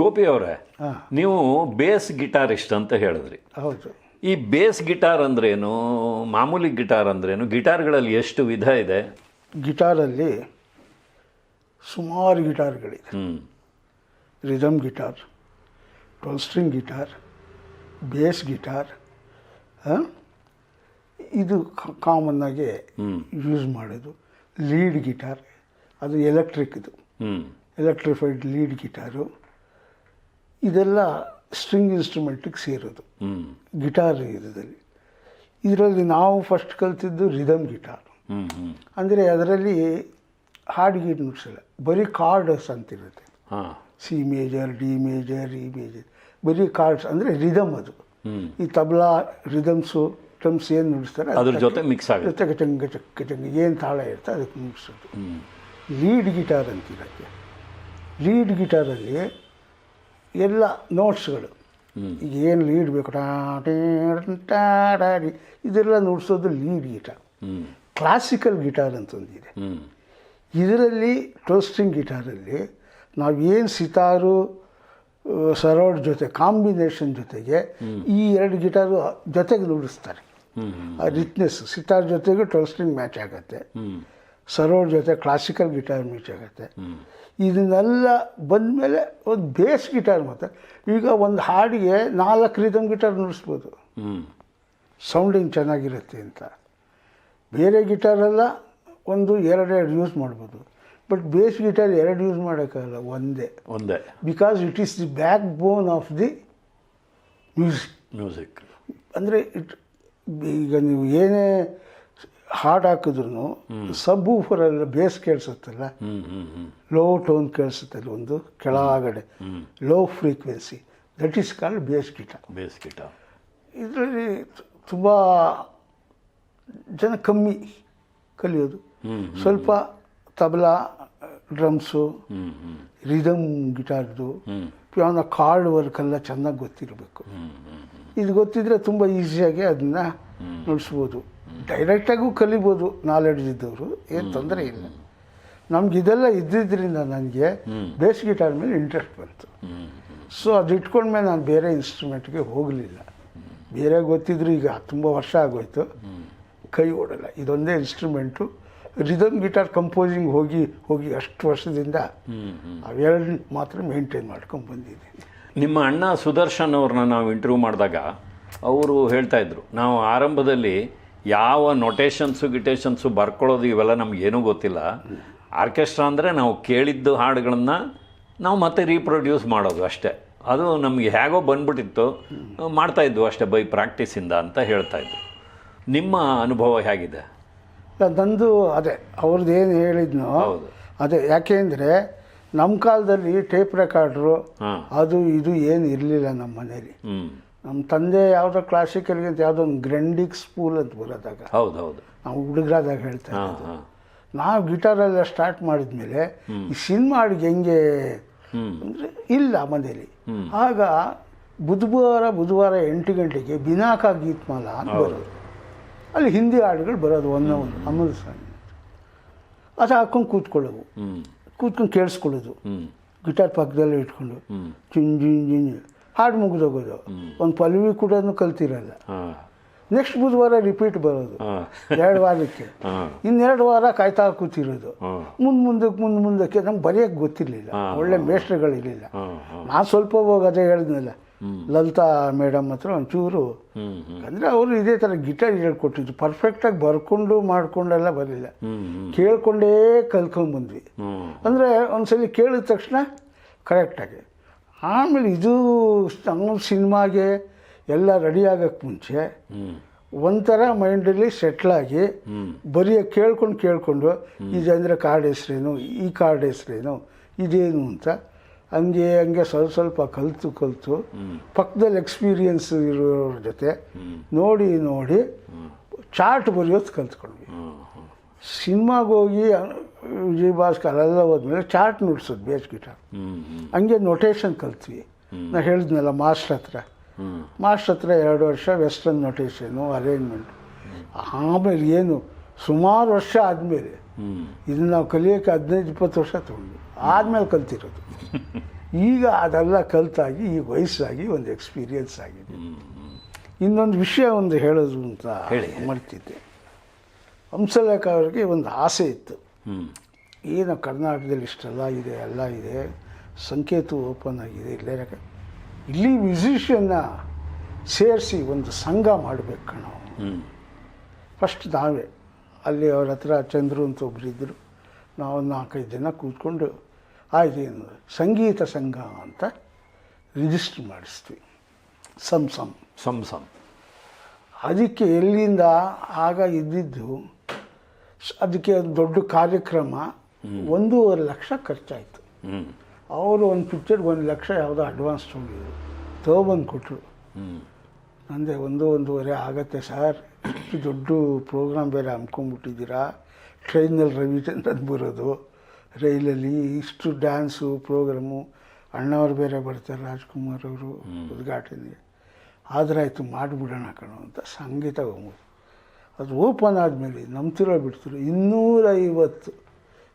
ಗೋಪಿ ಅವರೇ ಹಾಂ. ನೀವು ಬೇಸ್ ಗಿಟಾರಿಸ್ಟ್ ಅಂತ ಹೇಳಿದ್ರಿ. ಹೌದು. ಈ ಬೇಸ್ ಗಿಟಾರ್ ಅಂದ್ರೇನು ಮಾಮೂಲಿ ಗಿಟಾರ್ ಅಂದ್ರೇನು ಗಿಟಾರ್ಗಳಲ್ಲಿ ಎಷ್ಟು ವಿಧ ಇದೆ? ಗಿಟಾರಲ್ಲಿ ಸುಮಾರು ಗಿಟಾರ್ಗಳಿದೆ. ಹ್ಞೂ rhythm guitar string guitar bass guitar ಹಾಂ? ಇದು ಕಾಮನ್ನಾಗಿ ಯೂಸ್ ಮಾಡೋದು. ಲೀಡ್ ಗಿಟಾರ್ ಅದು ಎಲೆಕ್ಟ್ರಿಕ್ ಇದು. Electrified lead guitar. ಇದೆಲ್ಲ ಸ್ಟ್ರಿಂಗ್ ಇನ್ಸ್ಟ್ರೂಮೆಂಟಿಗೆ ಸೇರೋದು. ಗಿಟಾರ್ ಇದರಲ್ಲಿ. ಇದರಲ್ಲಿ ನಾವು ಫಸ್ಟ್ ಕಲ್ತಿದ್ದು ರಿದಮ್ ಗಿಟಾರ್ ಅಂದರೆ ಅದರಲ್ಲಿ ಹಾಡು ಗೀಟ್ ನುಡ್ಸಲ್ಲ ಬರೀ ಕಾರ್ಡ್ಸ್ ಅಂತಿರುತ್ತೆ. ಹಾ. C major D major E major ಬರೀ ಕಾರ್ಡ್ಸ್ ಅಂದರೆ ರಿದಮ್ ಅದು. ಈ ತಬಲಾ ರಿದಮ್ಸು ಟಮ್ಸ್ ಏನು ನುಡಿಸ್ತಾರೆ ಅದ್ರ ಜೊತೆ ಮಿಕ್ಸ್ ಆಗುತ್ತೆ. ಜೊತೆಗೆ ಚಂಗ ಚಕ್ಕ ಏನು ತಾಳ ಇರುತ್ತೆ ಅದಕ್ಕೆ ನುಡಿಸೋದು. ಹ್ಮ್. ಲೀಡ್ ಗಿಟಾರ್ ಅಂತಿರತ್ತೆ. ಲೀಡ್ ಗಿಟಾರಲ್ಲಿ ಎಲ್ಲ ನೋಟ್ಸ್ಗಳು ಈಗ ಏನು ಲೀಡ್ ಬೇಕು? ಟಾ ಟಾ ಟಾ ಡಿ ಇದೆಲ್ಲ ನುಡಿಸೋದು ಲೀಡ್ ಗಿಟಾರ್ ಕ್ಲಾಸಿಕಲ್ ಗಿಟಾರ್ ಅಂತಂದಿದೆ ಇದರಲ್ಲಿ ಟೋಸ್ಟಿಂಗ್ ಗಿಟಾರಲ್ಲಿ ನಾವು ಏನು ಸಿತಾರು ಸರೋಡ್ ಜೊತೆ ಕಾಂಬಿನೇಷನ್ ಜೊತೆಗೆ ಈ ಎರಡು ಗಿಟಾರು ಜೊತೆಗೆ ನುಡಿಸ್ತಾರೆ. ಆ ರಿಚ್ನೆಸ್ ಸಿತಾರ್ ಜೊತೆಗೆ ಟೋಸ್ಟಿಂಗ್ ಮ್ಯಾಚ್ ಆಗುತ್ತೆ. ಸರೋಡ್ ಜೊತೆ ಕ್ಲಾಸಿಕಲ್ ಗಿಟಾರ್ ಮೀಚ್ ಆಗುತ್ತೆ. ಇದನ್ನೆಲ್ಲ ಬಂದಮೇಲೆ ಒಂದು ಬೇಸ್ ಗಿಟಾರ್ ಮತ್ತು ಈಗ ಒಂದು ಹಾಡಿಗೆ ನಾಲ್ಕು ರಿದಮ್ ಗಿಟಾರ್ ನುಡಿಸ್ಬೋದು. ಸೌಂಡಿಂಗ್ ಚೆನ್ನಾಗಿರುತ್ತೆ ಅಂತ. ಬೇರೆ ಗಿಟಾರೆಲ್ಲ ಒಂದು ಎರಡೆರಡು ಯೂಸ್ ಮಾಡ್ಬೋದು. ಬಟ್ ಬೇಸ್ ಗಿಟಾರ್ ಎರಡು ಯೂಸ್ ಮಾಡೋಕ್ಕಾಗಲ್ಲ ಒಂದೇ. ಒಂದೇ. Because it is the backbone of the music music ಅಂದರೆ ಇಟ್ ಈಗ ನೀವು ಏನೇ ಹಾಡು ಹಾಕಿದ್ರು ಸಬ್ ಊಫರಲ್ಲಿ ಬೇಸ್ ಕೇಳಿಸುತ್ತಲ್ಲ? ಲೋ ಟೋನ್ ಕೇಳಿಸುತ್ತೆ ಒಂದು ಕೆಳಗಡೆ. Low frequency. That is called bass guitar bass guitar ಇದರಲ್ಲಿ ತುಂಬ ಜನ ಕಮ್ಮಿ ಕಲಿಯೋದು. ಸ್ವಲ್ಪ ತಬಲಾ ಡ್ರಮ್ಸು ರಿದಮ್ ಗಿಟಾರ್ದು ಅವನ ಕಾರ್ಡ್ ವರ್ಕೆಲ್ಲ ಚೆನ್ನಾಗಿ ಗೊತ್ತಿರಬೇಕು. ಇದು ಗೊತ್ತಿದ್ರೆ ತುಂಬ ಈಸಿಯಾಗಿ ಅದನ್ನ ನುಡಿಸ್ಬೋದು. ಡೈರೆಕ್ಟಾಗೂ ಕಲಿಬೋದು ನಾಲೆಡ್ಜ್ ಇದ್ದವರು ಏನು ತೊಂದರೆ ಇಲ್ಲ. ನಮ್ಗೆ ಇದೆಲ್ಲ ಇದ್ದಿದ್ದರಿಂದ ನನಗೆ ಬೇಸ್ ಗಿಟಾರ್ ಮೇಲೆ ಇಂಟ್ರೆಸ್ಟ್ ಬಂತು. ಸೊ ಅದು ಇಟ್ಕೊಂಡ್ಮೇಲೆ ನಾನು ಬೇರೆ ಇನ್ಸ್ಟ್ರೂಮೆಂಟ್ಗೆ ಹೋಗಲಿಲ್ಲ. ಬೇರೆ ಗೊತ್ತಿದ್ರು ಈಗ ತುಂಬ ವರ್ಷ ಆಗೋಯ್ತು. ಕೈ ಓಡಲ್ಲ. ಇದೊಂದೇ ಇನ್ಸ್ಟ್ರೂಮೆಂಟು ರಿದಮ್ ಗಿಟಾರ್ ಕಂಪೋಸಿಂಗ್ ಹೋಗಿ ಹೋಗಿ ಅಷ್ಟು ವರ್ಷದಿಂದ ಅವೆರಡು ಮಾತ್ರ ಮೇಂಟೈನ್ ಮಾಡ್ಕೊಂಡು ಬಂದಿದ್ದೀನಿ. ನಿಮ್ಮ ಅಣ್ಣ ಸುದರ್ಶನ್ ಅವ್ರನ್ನ ನಾವು ಇಂಟರ್ವ್ಯೂ ಮಾಡಿದಾಗ ಅವರು ಹೇಳ್ತಾ ಇದ್ರು ನಾವು ಆರಂಭದಲ್ಲಿ ಯಾವ ನೊಟೇಷನ್ಸು ಗಿಟೇಷನ್ಸು ಬರ್ಕೊಳ್ಳೋದು ಇವೆಲ್ಲ ನಮಗೇನೂ ಗೊತ್ತಿಲ್ಲ. ಆರ್ಕೆಸ್ಟ್ರಾ ಅಂದರೆ ನಾವು ಕೇಳಿದ್ದು ಹಾಡುಗಳನ್ನು ನಾವು ಮತ್ತೆ ರೀಪ್ರೊಡ್ಯೂಸ್ ಮಾಡೋದು ಅಷ್ಟೇ. ಅದು ನಮಗೆ ಹೇಗೋ ಬಂದ್ಬಿಟ್ಟಿತ್ತು. ಮಾಡ್ತಾಯಿದ್ವು ಅಷ್ಟೇ ಬೈ ಪ್ರಾಕ್ಟೀಸಿಂದ ಅಂತ ಹೇಳ್ತಾ ಇದ್ರು. ನಿಮ್ಮ ಅನುಭವ ಹೇಗಿದೆ? ನಂದು ಅದೇ ಅವ್ರದ್ದು ಏನು ಹೇಳಿದ್ನೋ ಹೌದು. ಅದೇ ಯಾಕೆಂದರೆ ನಮ್ಮ ಕಾಲದಲ್ಲಿ ಟೇಪ್ ರೆಕಾರ್ಡ್ರು ಹಾಂ. ಅದು ಇದು ಏನು ಇರಲಿಲ್ಲ ನಮ್ಮ ಮನೇಲಿ. ಹ್ಞೂ ನಮ್ಮ ತಂದೆ ಯಾವುದೋ ಕ್ಲಾಸಿಕಲ್ಗೆ ಅಂತ ಯಾವುದೋ ಒಂದು ಗ್ರೆಂಡಿಕ್ ಸ್ಪೂಲ್ ಅಂತ ಬರೋದಾಗ ಹೌದು ಹೌದು. ನಾವು ಹುಡುಗರಾದಾಗ ಹೇಳ್ತಾ ಇರೋದು ನಾವು ಗಿಟಾರೆಲ್ಲ ಸ್ಟಾರ್ಟ್ ಮಾಡಿದ್ಮೇಲೆ ಈ ಸಿನಿಮಾ ಹಾಡಿಗೆ ಹೆಂಗೆ ಅಂದರೆ ಇಲ್ಲ ಮನೇಲಿ. ಆಗ ಬುಧವಾರ ಬುಧವಾರ ಎಂಟು ಗಂಟೆಗೆ ಬಿನಾಕ ಗೀತ್ಮಾಲ ಅಂತ ಬರೋದು. ಅಲ್ಲಿ ಹಿಂದಿ ಹಾಡುಗಳು ಬರೋದು ಒಂದೇ ಒಂದು ಅಮೃತ ಸ್ವಾಮಿ ಅದು ಹಾಕೊಂಡು ಕೂತ್ಕೊಳ್ಳೋದು. ಕೂತ್ಕೊಂಡು ಕೇಳಿಸ್ಕೊಳ್ಳೋದು. ಗಿಟಾರ್ ಪಕ್ಕದಲ್ಲೇ ಇಟ್ಕೊಂಡು. ಚಿಂಜಿಂಜಿಂಜಿ ಹಾಡು ಮುಗಿದೋಗೋದು. ಒಂದು ಪಲ್ವಿ ಕೂಡ ಕಲ್ತಿರಲ್ಲ. ನೆಕ್ಸ್ಟ್ ಬುಧವಾರ ರಿಪೀಟ್ ಬರೋದು. ಎರಡು ವಾರಕ್ಕೆ. ಇನ್ನೆರಡು ವಾರ ಕಾಯ್ತಾ ಕೂತಿರೋದು. ಮುಂದೆ ಮುಂದಕ್ಕೆ ಮುಂದೆ ಮುಂದಕ್ಕೆ ನಮ್ಗೆ ಬರೆಯೋಕ್ಕೆ ಗೊತ್ತಿರಲಿಲ್ಲ. ಒಳ್ಳೆ ಮೇಷ್ಟ್ರುಗಳಿರಲಿಲ್ಲ. ನಾನು ಸ್ವಲ್ಪ ಹೋಗಿ ಅದೇ ಹೇಳಿದ್ನಲ್ಲ. ಲಲಿತಾ ಮೇಡಮ್ ಹತ್ರ ಒಂಚೂರು. ಅಂದರೆ ಅವರು ಇದೇ ಥರ ಗಿಟಾರ್ ಹೇಳ್ಕೊಟ್ಟಿದ್ರು ಪರ್ಫೆಕ್ಟಾಗಿ ಬರ್ಕೊಂಡು ಮಾಡ್ಕೊಂಡೆಲ್ಲ ಬರಲಿಲ್ಲ ಕೇಳ್ಕೊಂಡೇ ಕಲ್ತ್ಕೊಂಡ್ಬಂದ್ವಿ ಅಂದರೆ ಒಂದ್ಸಲಿ ಕೇಳಿದ ತಕ್ಷಣ ಕರೆಕ್ಟಾಗಿ ಆಮೇಲೆ ಇದು ನಮ್ಮ ಸಿನಿಮಾಗೆ ಎಲ್ಲ ರೆಡಿ ಆಗೋಕ್ಕೆ ಮುಂಚೆ ಒಂಥರ ಮೈಂಡಲ್ಲಿ ಸೆಟ್ಲಾಗಿ ಬರೀ ಕೇಳ್ಕೊಂಡು ಕೇಳಿಕೊಂಡು ಇದಂದರೆ ಕಾರ್ಡ್ ಹೆಸ್ರೇನು ಈ ಕಾರ್ಡ್ ಹೆಸ್ರೇನು ಇದೇನು ಅಂತ ಹಂಗೆ ಹಂಗೆ ಸ್ವಲ್ಪ ಸ್ವಲ್ಪ ಕಲಿತು ಕಲಿತು ಪಕ್ಕದಲ್ಲಿ ಎಕ್ಸ್ಪೀರಿಯನ್ಸ್ ಇರೋರ ಜೊತೆ ನೋಡಿ ನೋಡಿ ಚಾರ್ಟ್ ಬರೆಯೋದು ಕಲ್ತ್ಕೊಂಡ್ವಿ. ಹ್ಞೂ ಹ್ಞೂ ಸಿನಿಮಾಗೆ ಹೋಗಿ ವಿಜಯ್ ಭಾಸ್ಕರ್ ಎಲ್ಲ ಹೋದ್ಮೇಲೆ ಚಾರ್ಟ್ ನುಡ್ಸೋದು ಬೇಸ್ ಗಿಟಾರ್ ಹಂಗೆ ನೊಟೇಷನ್ ಕಲ್ತ್ವಿ. ನಾ ಹೇಳಿದ್ನಲ್ಲ ಮಾಸ್ಟರ್ ಹತ್ರ. ಮಾಸ್ಟ್ರ್ ಹತ್ರ ಎರಡು ವರ್ಷ ವೆಸ್ಟರ್ನ್ ನೊಟೇಷನು ಅರೇಂಜ್ಮೆಂಟ್ ಆಮೇಲೆ ಏನು ಸುಮಾರು ವರ್ಷ ಆದಮೇಲೆ ಇದನ್ನ ಇದನ್ನು ನಾವು ಕಲಿಯೋಕ್ಕೆ ಹದಿನೈದು ಇಪ್ಪತ್ತು ವರ್ಷ ತೊಗೊಂಡ್ವಿ. ಆದಮೇಲೆ ಕಲ್ತಿರೋದು. ಈಗ ಅದೆಲ್ಲ ಕಲ್ತಾಗಿ ಈಗ ವಯಸ್ಸಾಗಿ ಒಂದು ಎಕ್ಸ್ಪೀರಿಯನ್ಸ್ ಆಗಿದೆ. ಇನ್ನೊಂದು ವಿಷಯ ಒಂದು ಹೇಳೋದು ಅಂತ ಹೇಳಿ. ಮರ್ತಿದ್ದೆ. ಹಂಸಲೇಖ ಅವರಿಗೆ ಒಂದು ಆಸೆ ಇತ್ತು. ಏನು ಕರ್ನಾಟಕದಲ್ಲಿ ಇಷ್ಟೆಲ್ಲ ಇದೆ ಎಲ್ಲ ಇದೆ ಸಂಕೇತ ಓಪನ್ ಆಗಿದೆ ಇಲ್ಲೇ ಇಲ್ಲಿ ಮ್ಯೂಸಿಷಿಯನ್ನ ಸೇರಿಸಿ ಒಂದು ಸಂಘ ಮಾಡಬೇಕು ಕಣೋ. ಫಸ್ಟ್ ನಾವೇ. ಅಲ್ಲಿ ಅವ್ರ ಹತ್ರ ಚಂದ್ರು ಅಂತ ಒಬ್ರು ಇದ್ದರು ನಾವು ನಾಲ್ಕೈದು ಜನ ಕೂತ್ಕೊಂಡು ಆಯ್ತು ಏನು ಸಂಗೀತ ಸಂಘ ಅಂತ ರಿಜಿಸ್ಟರ್ ಮಾಡಿಸ್ತೀವಿ. Some some. Some some. ಅದಕ್ಕೆ ಎಲ್ಲಿಂದ ಆಗ ಇದ್ದಿದ್ದು ಸ್- ಅದಕ್ಕೆ ಒಂದು ದೊಡ್ಡ ಕಾರ್ಯಕ್ರಮ ಒಂದೂವರೆ ಲಕ್ಷ ಖರ್ಚಾಯಿತು. ಅವರು ಒಂದು ಪಿಕ್ಚರ್ಗೆ ಒಂದು ಲಕ್ಷ ಯಾವುದೋ ಅಡ್ವಾನ್ಸ್ ತೊಗೊಂಡಿದ್ರು ತೊಗೊಬಂದು ಕೊಟ್ಟರು ಅಂದರೆ ಒಂದು ಒಂದೂವರೆ ಆಗತ್ತೆ ಸರ್. ಇಷ್ಟು ದೊಡ್ಡ ಪ್ರೋಗ್ರಾಮ್ ಬೇರೆ ಹಮ್ಕೊಂಡ್ಬಿಟ್ಟಿದ್ದೀರಾ? ಟ್ರೈನಲ್ಲಿ ರವಿಚಂದ್ರನ್ ಬರೋದು. ರೈಲಲ್ಲಿ ಇಷ್ಟು ಡ್ಯಾನ್ಸು ಪ್ರೋಗ್ರಾಮು ಅಣ್ಣವ್ರು ಬೇರೆ ಬರ್ತಾರೆ ರಾಜ್ಕುಮಾರ್ ಅವರು ಉದ್ಘಾಟನೆ. ಆದರಾಯ್ತು ಮಾಡಿಬಿಡೋಣ ಕಣೋ ಅಂತ ಸಂಗೀತ ಹೋಗ್ಬೋದು ಅದು ಓಪನ್ ಆದಮೇಲೆ ನಂಬ್ತಿರೋ ಬಿಡ್ತಿರೋ. ಇನ್ನೂರೈವತ್ತು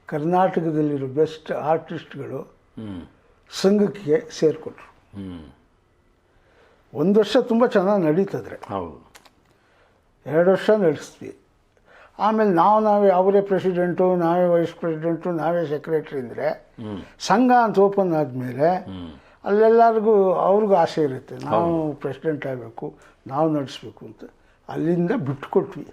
ಕರ್ನಾಟಕದಲ್ಲಿರೋ ಬೆಸ್ಟ್ ಆರ್ಟಿಸ್ಟ್ಗಳು ಸಂಘಕ್ಕೆ ಸೇರಿಕೊಟ್ರು. ಒಂದು ವರ್ಷ ತುಂಬ ಚೆನ್ನಾಗಿ ನಡೀತದ್ರೆ. ಹೌದು. ಎರಡು ವರ್ಷ ನಡೆಸ್ತೀವಿ. ಆಮೇಲೆ ನಾವು ನಾವೇ ಅವರೇ ಪ್ರೆಸಿಡೆಂಟು ನಾವೇ ವೈಸ್ ಪ್ರೆಸಿಡೆಂಟು ನಾವೇ ಸೆಕ್ರೆಟ್ರಿ ಅಂದರೆ ಸಂಘ ಅಂತ ಓಪನ್ ಆದಮೇಲೆ ಅಲ್ಲೆಲ್ಲರಿಗೂ ಅವ್ರಿಗೂ ಆಸೆ ಇರುತ್ತೆ. ನಾವು ಪ್ರೆಸಿಡೆಂಟ್ ಆಗಬೇಕು ನಾವು ನಡೆಸ್ಬೇಕು ಅಂತ. ಅಲ್ಲಿಂದ ಬಿಟ್ಕೊಟ್ವಿ.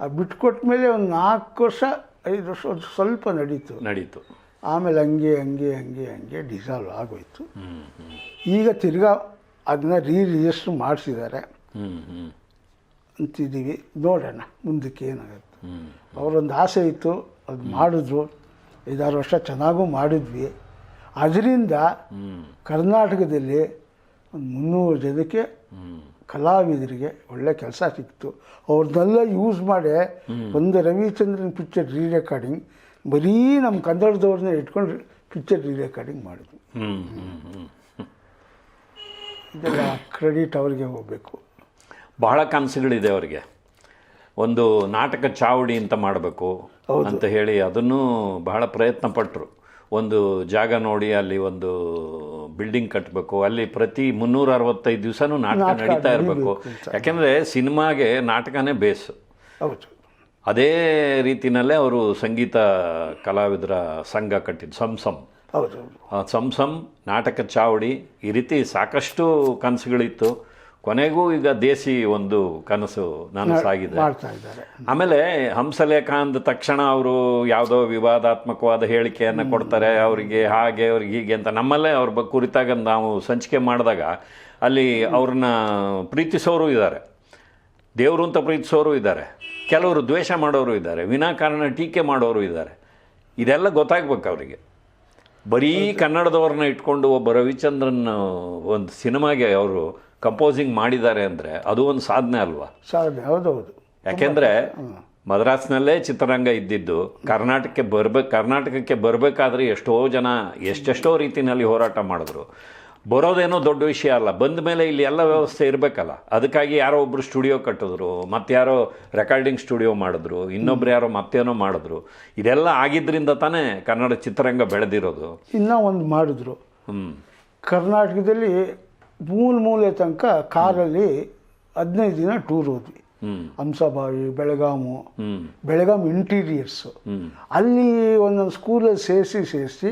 ಆ ಬಿಟ್ಕೊಟ್ಟ ಮೇಲೆ ಒಂದು ನಾಲ್ಕು ವರ್ಷ ಐದು ವರ್ಷ ಒಂದು ಸ್ವಲ್ಪ ನಡೀತು. ನಡೀತು. ಆಮೇಲೆ ಹಂಗೆ ಹಂಗೆ ಹಂಗೆ ಹಂಗೆ ಡಿಸಾಲ್ವ್ ಆಗೋಯ್ತು. ಈಗ ತಿರ್ಗಾ ಅದನ್ನ ರೀ ರಿಜಿಸ್ಟರ್ ಮಾಡಿಸಿದ್ದಾರೆ ಅಂತಿದ್ದೀವಿ ನೋಡೋಣ ಮುಂದಕ್ಕೆ ಏನಾಗುತ್ತೆ. ಅವರೊಂದು ಆಸೆ ಇತ್ತು ಅದು ಮಾಡಿದ್ರು. ಐದಾರು ವರ್ಷ ಚೆನ್ನಾಗೂ ಮಾಡಿದ್ವಿ. ಅದರಿಂದ ಕರ್ನಾಟಕದಲ್ಲಿ ಒಂದು ಮುನ್ನೂರು ಜನಕ್ಕೆ ಕಲಾವಿದರಿಗೆ ಒಳ್ಳೆ ಕೆಲಸ ಸಿಕ್ತು ಅವ್ರನ್ನೆಲ್ಲ ಯೂಸ್ ಮಾಡಿ ಒಂದು ರವಿಚಂದ್ರನ್ ಪಿಕ್ಚರ್ ರೀ ರೆಕಾರ್ಡಿಂಗ್ ಬರೀ ನಮ್ಮ ಕನ್ನಡದವ್ರನ್ನ ಇಟ್ಕೊಂಡು ಪಿಕ್ಚರ್ ರೀ ರೆಕಾರ್ಡಿಂಗ್ ಮಾಡಿದ್ವಿ ಹ್ಞೂ ಹ್ಞೂ ಹ್ಞೂ ಇದೆಲ್ಲ ಕ್ರೆಡಿಟ್ ಅವ್ರಿಗೆ ಹೋಗಬೇಕು. ಬಹಳ ಕನಸುಗಳಿದೆ ಅವರಿಗೆ. ಒಂದು ನಾಟಕ ಚಾವಡಿ ಅಂತ ಮಾಡಬೇಕು ಅಂತ ಹೇಳಿ ಅದನ್ನು ಬಹಳ ಪ್ರಯತ್ನ ಪಟ್ಟರು ಒಂದು ಜಾಗ ನೋಡಿ ಅಲ್ಲಿ ಒಂದು ಬಿಲ್ಡಿಂಗ್ ಕಟ್ಟಬೇಕು ಅಲ್ಲಿ ಪ್ರತಿ ಮುನ್ನೂರ ಅರವತ್ತೈದು ದಿವಸನೂ ನಾಟಕ ನಡೀತಾ ಇರಬೇಕು. ಯಾಕೆಂದರೆ ಸಿನಿಮಾಗೆ ನಾಟಕನೇ ಬೇಸ್ ಹೌದು. ಅದೇ ರೀತಿನಲ್ಲೇ ಅವರು ಸಂಗೀತ ಕಲಾವಿದರ ಸಂಘ ಕಟ್ಟಿದ್ದು ಸಂಸಂ ಹೌದು. ಸಂಸಮ್ ನಾಟಕ ಚಾವಡಿ ಈ ರೀತಿ ಸಾಕಷ್ಟು ಕನಸುಗಳಿತ್ತು. ಕೊನೆಗೂ ಈಗ ದೇಸಿ ಒಂದು ಕನಸು ನಾನು ಸಾಗಿದೆ ಆಮೇಲೆ ಹಂಸಲೇಖ ಅಂದ ತಕ್ಷಣ ಅವರು ಯಾವುದೋ ವಿವಾದಾತ್ಮಕವಾದ ಹೇಳಿಕೆಯನ್ನು ಕೊಡ್ತಾರೆ ಅವರಿಗೆ ಹಾಗೆ ಅವ್ರಿಗೆ ಹೀಗೆ ಅಂತ ನಮ್ಮಲ್ಲೇ ಅವ್ರ ಬಗ್ಗೆ ಕುರಿತಾಗ ನಾವು ಸಂಚಿಕೆ ಮಾಡಿದಾಗ ಅಲ್ಲಿ ಅವ್ರನ್ನ ಪ್ರೀತಿಸೋರು ಇದ್ದಾರೆ. ದೇವರು ಅಂತ ಪ್ರೀತಿಸೋರು ಇದ್ದಾರೆ. ಕೆಲವರು ದ್ವೇಷ ಮಾಡೋರು ಇದ್ದಾರೆ. ವಿನಾಕಾರಣ ಟೀಕೆ ಮಾಡೋರು ಇದ್ದಾರೆ. ಇದೆಲ್ಲ ಗೊತ್ತಾಗ್ಬೇಕು ಅವರಿಗೆ. ಬರೀ ಕನ್ನಡದವ್ರನ್ನ ಇಟ್ಕೊಂಡು ಒಬ್ಬ ರವಿಚಂದ್ರನ್ ಒಂದು ಸಿನಿಮಾಗೆ ಅವರು ಕಂಪೋಸಿಂಗ್ ಮಾಡಿದ್ದಾರೆ ಅಂದರೆ ಅದು ಒಂದು ಸಾಧನೆ ಅಲ್ವಾ? ಸಾಧನೆ ಹೌದೌದು. ಯಾಕೆಂದ್ರೆ ಮದ್ರಾಸ್ನಲ್ಲೇ ಚಿತ್ರರಂಗ ಇದ್ದಿದ್ದು ಕರ್ನಾಟಕಕ್ಕೆ ಬರ್ಬೇಕು ಕರ್ನಾಟಕಕ್ಕೆ ಬರಬೇಕಾದ್ರೆ ಎಷ್ಟೋ ಜನ ಎಷ್ಟೆಷ್ಟೋ ರೀತಿಯಲ್ಲಿ ಹೋರಾಟ ಮಾಡಿದ್ರು. ಬರೋದೇನೋ ದೊಡ್ಡ ವಿಷಯ ಅಲ್ಲ. ಬಂದ ಮೇಲೆ ಇಲ್ಲಿ ಎಲ್ಲ ವ್ಯವಸ್ಥೆ ಇರಬೇಕಲ್ಲ. ಅದಕ್ಕಾಗಿ ಯಾರೋ ಒಬ್ಬರು ಸ್ಟುಡಿಯೋ ಕಟ್ಟಿದ್ರು ಮತ್ತಾರೋ ರೆಕಾರ್ಡಿಂಗ್ ಸ್ಟುಡಿಯೋ ಮಾಡಿದ್ರು ಇನ್ನೊಬ್ರು ಯಾರೋ ಮತ್ತೇನೋ ಮಾಡಿದ್ರು. ಇದೆಲ್ಲ ಆಗಿದ್ದರಿಂದ ತಾನೇ ಕನ್ನಡ ಚಿತ್ರರಂಗ ಬೆಳೆದಿರೋದು. ಇನ್ನೂ ಒಂದು ಮಾಡಿದ್ರು. ಹ್ಞೂ ಕರ್ನಾಟಕದಲ್ಲಿ ಮೂಲ ಮೂಲೆ ತನಕ ಕಾರಲ್ಲಿ ಹದಿನೈದು ದಿನ ಟೂರ್ ಹೋದ್ವಿ. ಹಂಸಬಾವಿ ಬೆಳಗಾಮು ಬೆಳಗಾಮ್ ಬೆಳಗಾಂ ಇಂಟೀರಿಯರ್ಸು ಅಲ್ಲಿ ಒಂದೊಂದು ಸ್ಕೂಲಲ್ಲಿ ಸೇರಿಸಿ ಸೇರಿಸಿ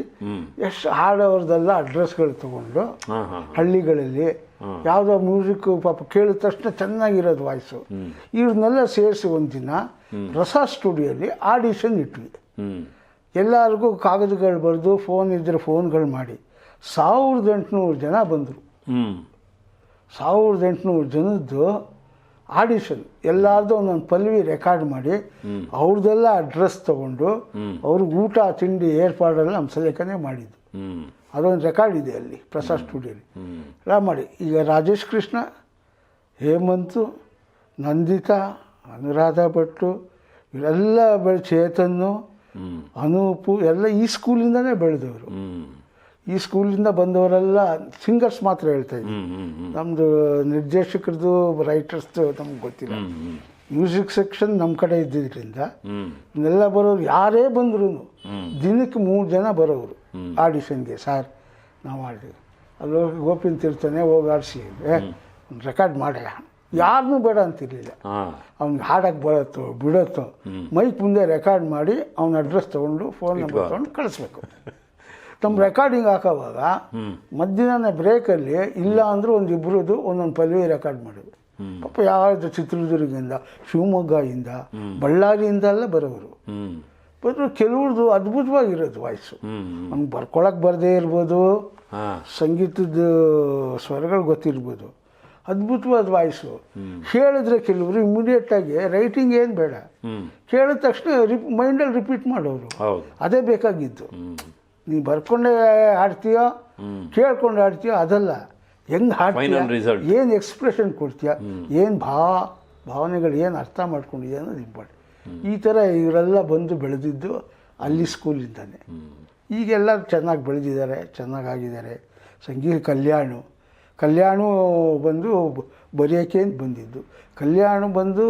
ಎಷ್ಟು ಹಾಡೋರ್ದೆಲ್ಲ ಅಡ್ರೆಸ್ಗಳು ತಗೊಂಡು ಹಳ್ಳಿಗಳಲ್ಲಿ ಯಾವುದೋ ಮ್ಯೂಸಿಕ್ ಪಾಪ ಕೇಳಿದ ತಕ್ಷಣ ಚೆನ್ನಾಗಿರೋದು ವಾಯ್ಸು ಇವ್ರನ್ನೆಲ್ಲ ಸೇರಿಸಿ ಒಂದಿನ ರಸ ಸ್ಟುಡಿಯೋಲಿ ಆಡಿಷನ್ ಇಟ್ವಿ. ಎಲ್ಲರಿಗೂ ಕಾಗದಗಳು ಬರೆದು ಫೋನ್ ಇದ್ದರೆ ಫೋನ್ಗಳು ಮಾಡಿ. ಸಾವಿರದ ಎಂಟುನೂರು ಜನ ಬಂದರು. ಸಾವಿರದ ಎಂಟುನೂರು ಜನದ್ದು ಆಡಿಷನ್. ಎಲ್ಲಾರ್ದು ಒಂದೊಂದು ಪಲ್ವಿ ರೆಕಾರ್ಡ್ ಮಾಡಿ ಅವ್ರದ್ದೆಲ್ಲ ಅಡ್ರೆಸ್ ತಗೊಂಡು ಅವ್ರಿಗೆ ಊಟ ತಿಂಡಿ ಏರ್ಪಾಡೆಲ್ಲ ನಮ್ಮ ಸಲೇಖನೆ ಮಾಡಿದ್ದು. ಅದೊಂದು ರೆಕಾರ್ಡ್ ಇದೆ ಅಲ್ಲಿ ಪ್ರಸಾದ್ ಸ್ಟುಡಿಯೋಲಿ ಎಲ್ಲ ಮಾಡಿ. ಈಗ ರಾಜೇಶ್ ಕೃಷ್ಣ ಹೇಮಂತು ನಂದಿತಾ ಅನುರಾಧ ಭಟ್ಟು ಇವರೆಲ್ಲ ಬೆಳೆ ಚೇತನ್ನು ಅನೂಪು ಎಲ್ಲ ಈ ಸ್ಕೂಲಿಂದನೇ ಬೆಳೆದವರು. ಈ ಸ್ಕೂಲಿಂದ ಬಂದವರೆಲ್ಲ ಸಿಂಗರ್ಸ್ ಮಾತ್ರ ಹೇಳ್ತಾ ಹ್ಞೂ ನಮ್ಮದು ನಿರ್ದೇಶಕರದು ರೈಟರ್ಸ್ದು ನಮ್ಗೆ ಗೊತ್ತಿಲ್ಲ. ಮ್ಯೂಸಿಕ್ ಸೆಕ್ಷನ್ ನಮ್ಮ ಕಡೆ ಇದ್ದಿದ್ದರಿಂದ ಎಲ್ಲ ಇನ್ನೆಲ್ಲ ಬರೋರು ಯಾರೇ ಬಂದ್ರು ದಿನಕ್ಕೆ ಮೂರು ಜನ ಬರೋರು ಆಡಿಷನ್ಗೆ. ಸರ್ ನಾವು ಆಡಿದ್ವಿ ಅಲ್ಲೋಗಿ ಹೋಗಿ ಗೋಪಿನ ತಿರ್ತಾನೆ ಹೋಗಿ ಆಡಿಸಿ. ರೆಕಾರ್ಡ್ ಮಾಡ ಯಾರನ್ನೂ ಬೇಡ ಅಂತಿರಲಿಲ್ಲ. ಅವ್ನಿಗೆ ಹಾಡಕ್ಕೆ ಬರುತ್ತೋ ಬಿಡತ್ತೋ ಮೈಕ್ ಮುಂದೆ ರೆಕಾರ್ಡ್ ಮಾಡಿ ಅವ್ನ ಅಡ್ರೆಸ್ ತೊಗೊಂಡು ಫೋನ್ ನಂಬರ್ ತೊಗೊಂಡು ಕಳಿಸ್ಬೇಕು. ನಮ್ಮ ರೆಕಾರ್ಡಿಂಗ್ ಹಾಕೋವಾಗ ಮಧ್ಯಾಹ್ನ ಬ್ರೇಕಲ್ಲಿ ಇಲ್ಲ ಅಂದರೂ ಒಂದು ಇಬ್ಬರದು ಒಂದೊಂದು ಪಲ್ವಿ ರೆಕಾರ್ಡ್ ಮಾಡಿದ್ರು. ಪಾಪ ಯಾವ್ದು ಚಿತ್ರದುರ್ಗದಿಂದ ಶಿವಮೊಗ್ಗದಿಂದ ಬಳ್ಳಾರಿಯಿಂದೆಲ್ಲ ಬರೋರು ಬಂದರು ಕೆಲವ್ರದ್ದು ಅದ್ಭುತವಾಗಿರೋದು ವಾಯ್ಸು ನಮ್ಗೆ ಬರ್ಕೊಳಕ್ಕೆ ಬರದೇ ಇರ್ಬೋದು. ಸಂಗೀತದ ಸ್ವರಗಳು ಗೊತ್ತಿರ್ಬೋದು. ಅದ್ಭುತವಾದ ವಾಯ್ಸು ಹೇಳಿದ್ರೆ ಕೆಲವರು ಇಮಿಡಿಯೇಟಾಗಿ ರೈಟಿಂಗ್ ಏನು ಬೇಡ. ಕೇಳಿದ ತಕ್ಷಣ ರಿಪ್ ಮೈಂಡಲ್ಲಿ ರಿಪೀಟ್ ಮಾಡೋರು ಅದೇ ಬೇಕಾಗಿದ್ದು. ನೀನು ಬರ್ಕೊಂಡೇ ಆಡ್ತೀಯೋ ಕೇಳ್ಕೊಂಡು ಆಡ್ತೀಯೋ ಅದಲ್ಲ. ಹೆಂಗೆ ಹಾಡ್ತೀಯ. ಏನು ಎಕ್ಸ್ಪ್ರೆಷನ್ ಕೊಡ್ತೀಯ? ಏನು ಭಾವ ಭಾವನೆಗಳು ಏನು ಅರ್ಥ ಮಾಡ್ಕೊಂಡಿದ್ಯಾ ಅನ್ನೋದು ಇಂಪಾರ್ಟೆಂಟ್ ಈ ಥರ ಇವರೆಲ್ಲ ಬಂದು ಬೆಳೆದಿದ್ದು ಅಲ್ಲಿ ಸ್ಕೂಲಿಂದಾನೆ ಈಗೆಲ್ಲ ಚೆನ್ನಾಗಿ ಬೆಳೆದಿದ್ದಾರೆ ಚೆನ್ನಾಗಾಗಿದ್ದಾರೆ ಸಂಗೀತ ಕಲ್ಯಾಣ. ಕಲ್ಯಾಣ ಬಂದು ಬರೆಯೋಕೆ ಅಂತ ಬಂದಿದ್ದು. ಕಲ್ಯಾಣ ಬಂದು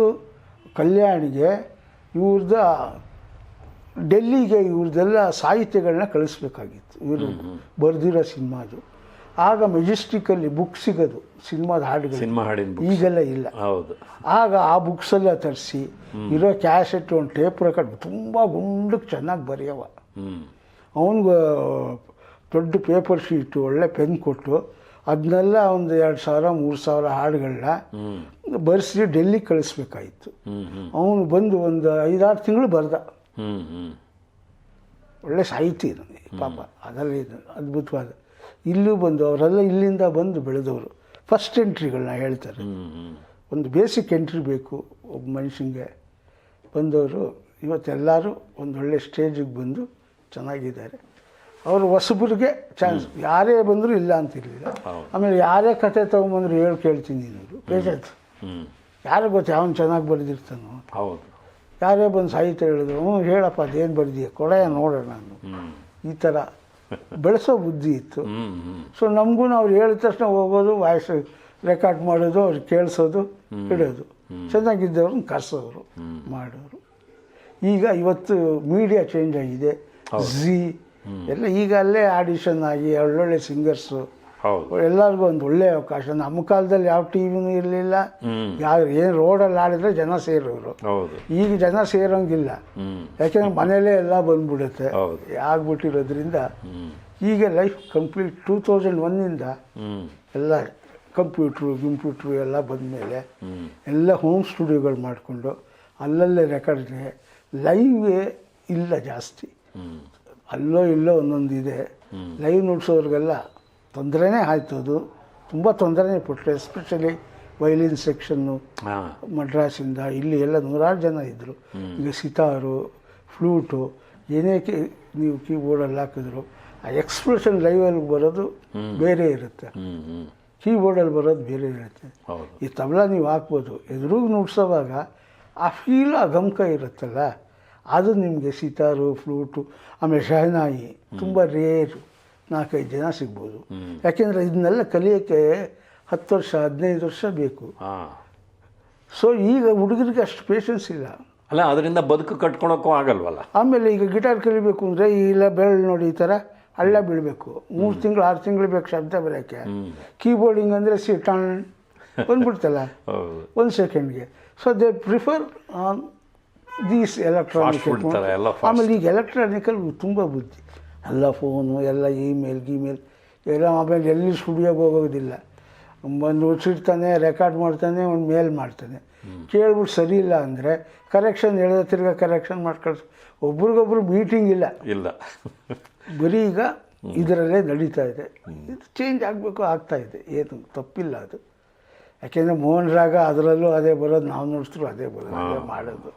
ಕಲ್ಯಾಣಿಗೆ ಇವ್ರದ್ದು ಡೆಲ್ಲಿಗೆ ಇವ್ರದ್ದೆಲ್ಲ ಸಾಹಿತ್ಯಗಳನ್ನ ಕಳಿಸ್ಬೇಕಾಗಿತ್ತು. ಇವರು ಬರೆದಿರೋ ಸಿನಿಮಾದು. ಆಗ ಮೆಜೆಸ್ಟಿಕಲ್ಲಿ ಬುಕ್ ಸಿಗೋದು ಸಿನಿಮಾದ ಹಾಡುಗಳು ಸಿನಿಮಾ ಹಾಡಿನ. ಈಗೆಲ್ಲ ಇಲ್ಲ. ಹೌದು. ಆಗ ಆ ಬುಕ್ಸೆಲ್ಲ ತರಿಸಿ ಇರೋ ಕ್ಯಾಸೆಟ್ ಒಂದು ಟೇಪ್ ರೆಕಾರ್ಡ್ ತುಂಬ ಗುಂಡಕ್ಕೆ ಚೆನ್ನಾಗಿ ಬರೆಯವ ಅವನಿಗೆ ದೊಡ್ಡ ಪೇಪರ್ ಶೀಟು ಒಳ್ಳೆ ಪೆನ್ ಕೊಟ್ಟು ಅದನ್ನೆಲ್ಲ ಒಂದು ಎರಡು ಸಾವಿರ ಮೂರು ಸಾವಿರ ಹಾಡುಗಳನ್ನ ಬರೆಸಿ ಡೆಲ್ಲಿಗೆ ಕಳಿಸ್ಬೇಕಾಯಿತು ಅವನು ಬಂದು ಒಂದು ಐದಾರು ತಿಂಗಳು ಬರ್ದ. ಒಳ್ಳೆ ಸಾಹಿತಿ ನನಗೆ ಪಾಪ. ಅದರಲ್ಲಿ ಇದು ಅದ್ಭುತವಾದ. ಇಲ್ಲೂ ಬಂದು ಅವರೆಲ್ಲ ಇಲ್ಲಿಂದ ಬಂದು ಬೆಳೆದವರು. ಫಸ್ಟ್ ಎಂಟ್ರಿಗಳನ್ನ ಹೇಳ್ತಾರೆ. ಒಂದು ಬೇಸಿಕ್ ಎಂಟ್ರಿ ಬೇಕು ಒಬ್ಬ ಮನುಷ್ಯನಿಗೆ. ಬಂದವರು ಇವತ್ತೆಲ್ಲರೂ ಒಂದು ಒಳ್ಳೆ ಸ್ಟೇಜಿಗೆ ಬಂದು ಚೆನ್ನಾಗಿದ್ದಾರೆ. ಅವರು ಹೊಸಬ್ರಿಗೆ ಚಾನ್ಸ್ ಯಾರೇ ಬಂದರೂ ಇಲ್ಲ ಅಂತಿರಲಿಲ್ಲ. ಆಮೇಲೆ ಯಾರೇ ಕತೆ ತೊಗೊಂಬಂದ್ರು ಹೇಳಿ ಕೇಳ್ತೀನಿ ನೀನು. ಹ್ಞೂ ಯಾರಿಗೆ ಗೊತ್ತು ಅವನು ಚೆನ್ನಾಗಿ ಬರೆದಿರ್ತಾನೋ ಹೌದು. ಯಾರೇ ಬಂದು ಸಾಹಿತ್ಯ ಹೇಳಿದ್ರು ಹ್ಞೂ ಹೇಳಪ್ಪ ಅದೇನು ಬರೆದಿ ಕೊಡೆಯ ನೋಡೋಣ ನಾನು. ಈ ಥರ ಬೆಳೆಸೋ ಬುದ್ಧಿ ಇತ್ತು. ಸೊ ನಮಗೂ ಅವ್ರು ಹೇಳಿದ ತಕ್ಷಣ ಹೋಗೋದು ವಾಯ್ಸ್ ರೆಕಾರ್ಡ್ ಮಾಡೋದು ಅವ್ರು ಕೇಳಿಸೋದು ಇಡೋದು ಚೆನ್ನಾಗಿದ್ದವ್ರನ್ನ ಕರೆಸೋರು ಮಾಡೋರು. ಈಗ ಇವತ್ತು ಮೀಡಿಯಾ ಚೇಂಜ್ ಆಗಿದೆ. ಝೀ. ಎಲ್ಲ ಈಗ ಅಲ್ಲೇ ಆಡಿಷನ್ ಆಗಿ ಒಳ್ಳೊಳ್ಳೆ ಸಿಂಗರ್ಸು ಹೌದು. ಎಲ್ಲರಿಗೂ ಒಂದು ಒಳ್ಳೆ ಅವಕಾಶ. ನಮ್ಮ ಕಾಲದಲ್ಲಿ ಯಾವ ಟಿ ವಿನೂ ಇರಲಿಲ್ಲ. ಯಾವ ಏನು ರೋಡಲ್ಲಿ ಆಡಿದ್ರೆ ಜನ ಸೇರೋರು. ಹೌದು. ಈಗ ಜನ ಸೇರೋಂಗಿಲ್ಲ. ಯಾಕೆಂದ್ರೆ ಮನೇಲೇ ಎಲ್ಲ ಬಂದ್ಬಿಡುತ್ತೆ. ಆಗ್ಬಿಟ್ಟಿರೋದ್ರಿಂದ ಈಗ ಲೈಫ್ ಕಂಪ್ಲೀಟ್ ಟೂ ತೌಸಂಡ್ ಒನ್ನಿಂದ ಎಲ್ಲ ಕಂಪ್ಯೂಟ್ರು ಗಿಂಪ್ಯೂಟ್ರು ಎಲ್ಲ ಬಂದಮೇಲೆ ಮೇಲೆ ಎಲ್ಲ ಹೋಮ್ ಸ್ಟುಡಿಯೋಗಳು ಮಾಡಿಕೊಂಡು ಅಲ್ಲಲ್ಲೇ ರೆಕಾರ್ಡ್ಗೆ ಲೈವೇ ಇಲ್ಲ ಜಾಸ್ತಿ. ಅಲ್ಲೋ ಇಲ್ಲೋ ಒಂದೊಂದು ಇದೆ. ಲೈವ್ ನುಡ್ಸೋರಿಗೆಲ್ಲ ತೊಂದರೆನೇ ಆಯಿತು ಅದು. ತುಂಬ ತೊಂದರೆನೇ ಪಟ್ಟರು ಎಸ್ಪೆಷಲಿ ವೈಲಿನ್ ಸೆಕ್ಷನ್ನು ಮಡ್ರಾಸಿಂದ ಇಲ್ಲಿ ಎಲ್ಲ ನೂರಾರು ಜನ ಇದ್ದರು ಈಗ ಸಿತಾರು ಫ್ಲೂಟು ಏನೇ ಕಿ ನೀವು ಕೀಬೋರ್ಡಲ್ಲಿ ಹಾಕಿದ್ರು ಆ ಎಕ್ಸ್ಪ್ರೆಷನ್ ಲೈವಲ್ಲಿ ಬರೋದು ಬೇರೆ ಇರುತ್ತೆ. ಕೀಬೋರ್ಡಲ್ಲಿ ಬರೋದು ಬೇರೆ ಇರುತ್ತೆ. ಈ ತಬಲ ನೀವು ಹಾಕ್ಬೋದು. ಎದುರು ನುಡ್ಸೋವಾಗ ಆ ಫೀಲ್ ಆ ಗಮಕ ಇರುತ್ತಲ್ಲ ಅದು ನಿಮಗೆ ಸಿತಾರು ಫ್ಲೂಟು ಆಮೇಲೆ ಶಹನಾಯಿ ತುಂಬ ರೇರು ನಾಲ್ಕೈದು ಜನ ಸಿಗ್ಬೋದು. ಯಾಕೆಂದರೆ ಇದನ್ನೆಲ್ಲ ಕಲಿಯೋಕ್ಕೆ ಹತ್ತು ವರ್ಷ ಹದಿನೈದು ವರ್ಷ ಬೇಕು. ಹಾಂ. ಸೊ ಈಗ ಹುಡುಗರಿಗೆ ಅಷ್ಟು ಪೇಷನ್ಸ್ ಇಲ್ಲ. ಅಲ್ಲ ಅದರಿಂದ ಬದುಕು ಕಟ್ಕೊಳಕ್ಕೂ ಆಗಲ್ವಲ್ಲ? ಆಮೇಲೆ ಈಗ ಗಿಟಾರ್ ಕಲಿಬೇಕು ಅಂದರೆ ಇಲ್ಲ ಬೆರಳು ನೋಡಿ ಈ ಥರ ಹಳ್ಳ ಬೀಳಬೇಕು. ಮೂರು ತಿಂಗಳು ಆರು ತಿಂಗಳು ಬೇಕು ಶಬ್ದ ಬರೋಕ್ಕೆ. ಕೀಬೋರ್ಡಿಂಗ್ ಅಂದರೆ ಸಿ ಟಣ್ ಬಂದ್ಬಿಡ್ತಲ್ಲ. ಒಂದು ಸೆಕೆಂಡ್ಗೆ so they prefer on these electronic. ಆಮೇಲೆ ಈಗ ಎಲೆಕ್ಟ್ರಾನಿಕಲ್ ತುಂಬ ಬುದ್ಧಿ. ಎಲ್ಲ ಫೋನು ಎಲ್ಲ ಇಮೇಲ್ ಗಿಮೇಲ್ ಎಲ್ಲ ಮೊಬೈಲ್ ಎಲ್ಲಿ ಸ್ಟುಡಿಯೋಗೆ ಹೋಗೋದಿಲ್ಲ. ಬಂದು ಉಚ್ಚಿಡ್ತಾನೆ ರೆಕಾರ್ಡ್ ಮಾಡ್ತಾನೆ ಒಂದು ಮೇಲ್ ಮಾಡ್ತಾನೆ. ಕೇಳ್ಬಿಟ್ಟು ಸರಿ ಇಲ್ಲ ಅಂದರೆ ಕರೆಕ್ಷನ್ ಹೇಳಿದ ತಿರ್ಗ ಕರೆಕ್ಷನ್ ಮಾಡ್ಕೊಳ್ಸ್ ಒಬ್ರಿಗೊಬ್ರು ಮೀಟಿಂಗ್ ಇಲ್ಲ. ಇಲ್ಲ. ಬರೀ ಈಗ ಇದರಲ್ಲೇ ನಡೀತಾ ಇದೆ. ಇದು ಚೇಂಜ್ ಆಗಬೇಕು ಆಗ್ತಾ ಇದೆ. ಏನು ತಪ್ಪಿಲ್ಲ ಅದು. ಯಾಕೆಂದರೆ ಮೋಹನ್ ರಾಗ ಅದರಲ್ಲೂ ಅದೇ ಬರೋದು ನಾವು ನೋಡಿದ್ರು ಅದೇ ಬರೋದು ಅದೇ ಮಾಡೋದು.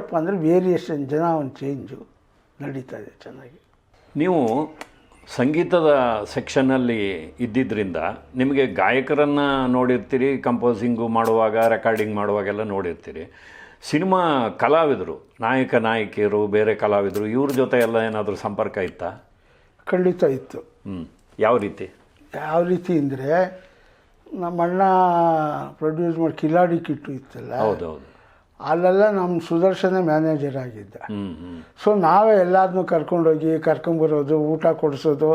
ಅಪ್ಪ ಅಂದರೆ ವೇರಿಯೇಷನ್ ಜನ ಒಂದು ಚೇಂಜು ನಡೀತಾ ಇದೆ ಚೆನ್ನಾಗಿ. ನೀವು ಸಂಗೀತದ ಸೆಕ್ಷನ್ನಲ್ಲಿ ಇದ್ದಿದ್ದರಿಂದ ನಿಮಗೆ ಗಾಯಕರನ್ನು ನೋಡಿರ್ತೀರಿ ಕಂಪೋಸಿಂಗು ಮಾಡುವಾಗ ರೆಕಾರ್ಡಿಂಗ್ ಮಾಡುವಾಗೆಲ್ಲ ನೋಡಿರ್ತೀರಿ. ಸಿನಿಮಾ ಕಲಾವಿದರು ನಾಯಕ ನಾಯಕಿಯರು ಬೇರೆ ಕಲಾವಿದರು ಇವ್ರ ಜೊತೆ ಎಲ್ಲ ಏನಾದರೂ ಸಂಪರ್ಕ ಇತ್ತಾ? ಖಂಡಿತ ಇತ್ತು. ಹ್ಞೂ ಯಾವ ರೀತಿ? ಯಾವ ರೀತಿ ಅಂದರೆ ನಮ್ಮಣ್ಣ ಪ್ರೊಡ್ಯೂಸ್ ಮಾಡಿ ಕಿಲಾಡಿ ಕಿಟ್ಟು ಇತ್ತಲ್ಲ ಹೌದೌದು. ಅಲ್ಲೆಲ್ಲ ನಮ್ಮ ಸುದರ್ಶನ ಮ್ಯಾನೇಜರ್ ಆಗಿದ್ದ. ಸೊ ನಾವೇ ಎಲ್ಲಾದನ್ನೂ ಕರ್ಕೊಂಡೋಗಿ ಕರ್ಕೊಂಬರೋದು ಊಟ ಕೊಡಿಸೋದು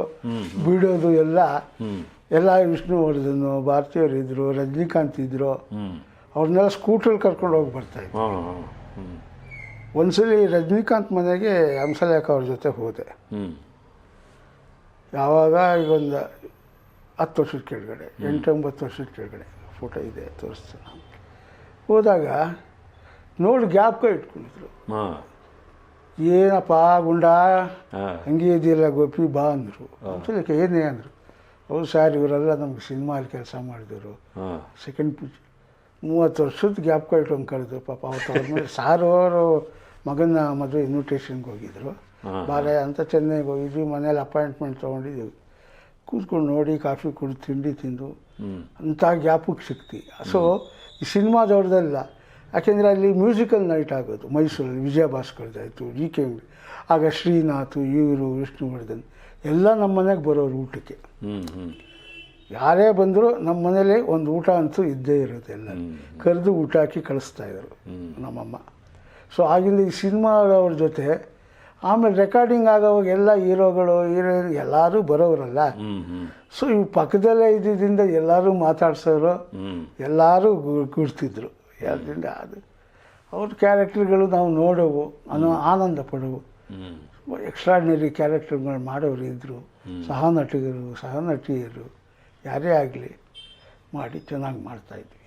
ಬಿಡೋದು ಎಲ್ಲ. ಎಲ್ಲ ವಿಷ್ಣುವರ್ಧನ್ ಭಾರತೀಯರು ಇದ್ದರು ರಜನಿಕಾಂತ್ ಇದ್ದರು ಅವ್ರನ್ನೆಲ್ಲ ಸ್ಕೂಟ್ರಲ್ಲಿ ಕರ್ಕೊಂಡು ಹೋಗಿ ಬರ್ತಾಯಿದ್ರು ಒಂದ್ಸಲಿ ರಜನಿಕಾಂತ್ ಮನೆಗೆ ಹಂಸಲೇಖ ಅವ್ರ ಜೊತೆ ಹೋದೆ. ಯಾವಾಗ? ಈಗ ಒಂದು ಹತ್ತು ವರ್ಷದ ಕೆಳಗಡೆ ಎಂಟೊಂಬತ್ತು ವರ್ಷದ ಕೆಳಗಡೆ. ಫೋಟೋ ಇದೆ ತೋರಿಸ್ತಾನೆ. ಹೋದಾಗ ನೋಡಿ ಜ್ಞಾಪಕ ಇಟ್ಕೊಂಡಿದ್ರು. ಹಾಂ. ಏನಪ್ಪ ಗುಂಡ? ಹಂಗೆ ಇದೆಯಲ್ಲ ಗೋಪಿ ಬಾ ಅಂದರು. ಏನೇ ಅಂದರು. ಹೌದು ಸರ್ ಇವರೆಲ್ಲ ನಮ್ಗೆ ಸಿನಿಮಾಲಿ ಕೆಲಸ ಮಾಡಿದ್ರು. ಸೆಕೆಂಡ್ ಪಿಚ್ ಮೂವತ್ತು ವರ್ಷದ ಜ್ಞಾಪಕ ಇಟ್ಕೊಂಡು ಕರೆದ್ರು ಪಾಪ ಅವತ್ತು ಅವ್ರ ಸಾರು ಅವರು ಮಗನ ಮದುವೆ ಇನ್ವಿಟೇಷನ್ಗೆ ಹೋಗಿದ್ರು. ಬಾರೆ ಅಂತ ಚೆನ್ನೈಗೆ ಹೋಗಿದ್ವಿ. ಮನೇಲಿ ಅಪಾಯಿಂಟ್ಮೆಂಟ್ ತೊಗೊಂಡಿದ್ದೀವಿ. ಕೂತ್ಕೊಂಡು ನೋಡಿ ಕಾಫಿ ಕುಡಿದು ತಿಂಡಿ ತಿಂದು. ಅಂಥ ಜ್ಞಾಪಕ ಶಕ್ತಿ. ಸೊ ಈ ಸಿನಿಮಾದವ್ರದ್ದಲ್ಲ ಯಾಕೆಂದರೆ ಅಲ್ಲಿ ಮ್ಯೂಸಿಕಲ್ ನೈಟ್ ಆಗೋದು ಮೈಸೂರಲ್ಲಿ ವಿಜಯ ಭಾಸ್ಕರ್ದಾಯಿತು ಜಿ ಕೆ ಆಗ ಶ್ರೀನಾಥ್ ಇವರು ವಿಷ್ಣುವರ್ಧನ್ ಎಲ್ಲ ನಮ್ಮ ಮನೆಗೆ ಬರೋರು ಊಟಕ್ಕೆ. ಯಾರೇ ಬಂದರೂ ನಮ್ಮ ಮನೇಲಿ ಒಂದು ಊಟ ಅಂತೂ ಇದ್ದೇ ಇರುತ್ತೆ ಎಲ್ಲ ಕರೆದು ಊಟ ಹಾಕಿ ಕಳಿಸ್ತಾ ಇದ್ರು ನಮ್ಮಮ್ಮ. ಸೊ ಆಗಿಂದ ಈ ಸಿನಿಮಾ ಅವ್ರ ಜೊತೆ ಆಮೇಲೆ ರೆಕಾರ್ಡಿಂಗ್ ಆಗೋವಾಗ ಎಲ್ಲ ಹೀರೋಗಳು ಹೀರೋಯಿನ್ ಎಲ್ಲರೂ ಬರೋರಲ್ಲ ಸೊ ಇವು ಪಕ್ಕದಲ್ಲೇ ಇದ್ದಿದ್ದರಿಂದ ಎಲ್ಲರೂ ಮಾತಾಡ್ಸೋರು ಎಲ್ಲರೂ ಗುರ್ತಿದ್ರು. ಯಾರಿಂದ ಅದು ಅವ್ರ ಕ್ಯಾರೆಕ್ಟರ್ಗಳು ನಾವು ನೋಡೋವು ಅನ್ನೋ ಆನಂದ ಪಡುವು. ಎಕ್ಸ್ಟ್ರಾಡಿನರಿ ಕ್ಯಾರೆಕ್ಟರ್ಗಳು ಮಾಡೋರು ಇದ್ದರು ಸಹ ಸಹನಟಿಯರು ಸಹ ನಟಿಯರು ಯಾರೇ ಆಗಲಿ ಮಾಡಿ ಚೆನ್ನಾಗಿ ಮಾಡ್ತಾಯಿದ್ವಿ